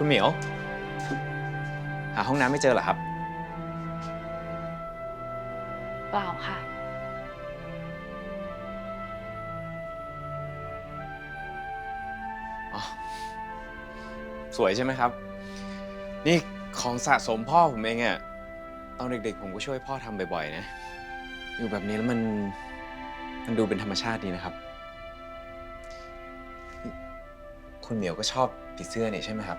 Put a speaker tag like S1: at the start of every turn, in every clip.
S1: คุณเหมียว หาห้องน้ำไม่เจอเหรอครับ
S2: เปล่าค่ะ
S1: อ๋อสวยใช่ไหมครับ นี่ของสะสมพ่อผมเองอะตอนเด็กๆ ผมก็ช่วยพ่อทำบ่อยๆนะ อยู่แบบนี้แล้วมันมันดูเป็นธรรมชาติดีนะครับนี่คุณเหมียวก็ชอบผีเสื้อนี่ใช่ไหมครับ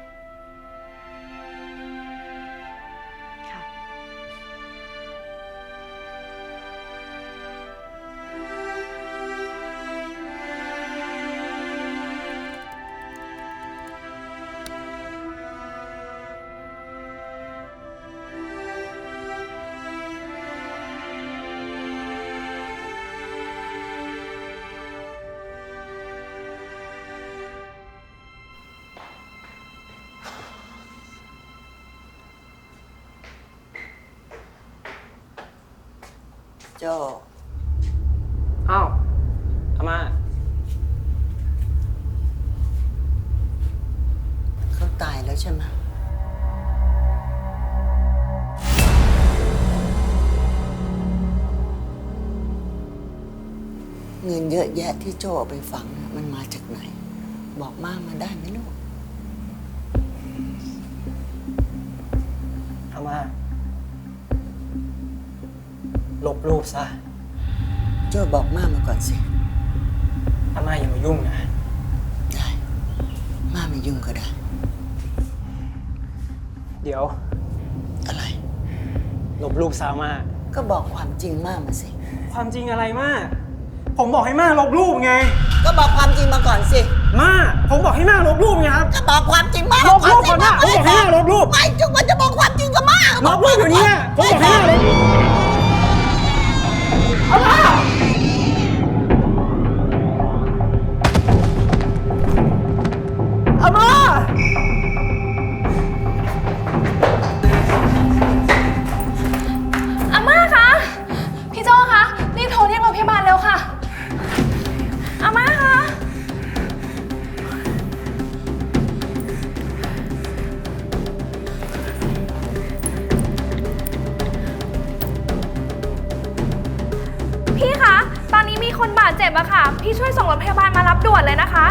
S3: โจ
S4: อ้าวอาม่า
S3: เขาตายแล้วใช่ไหมเงินเยอะแยะที่โจเอาไปฝังน่ะมันมาจากไหน บอกมากมาได้ไหมลูก
S4: ลบรูปซะ
S3: โจบอกมากมาก่อนสิ
S4: อาม่าอย่ามายุ่งนะ
S3: ได้มาไม่ยุ่งก็ได้
S4: เดี๋ยว
S3: อะไร
S4: ลบรูปซะอาม่า
S3: ก็บอกความจริงมากมาสิ
S4: ความจริงอะไรม่าผมบอกให้ม่าลบรูปไง
S3: ก็บอกความจริงมาก่อนสิ
S4: ม่าผมบอกให้ม่าลบรูปไงครับ
S3: ก็บอกความจริงมา
S4: ลบรูปก่อนนะผมบอกให้มาลบรูป
S3: ไม่จุกมันจะบอกความจริงกับมา
S4: ลบรูปอยู่เนี่ยผมบอกให้ม่าล อาม่า
S2: คะ พี่โจคะ รีบโทรเรียกรถพยาบาลเร็วค่ะ อาม่าคะ พี่คะ ตอนนี้มีคนบาดเจ็บอะค่ะ พี่ช่วยส่งรถพยาบาลมารับด่วนเลยนะคะ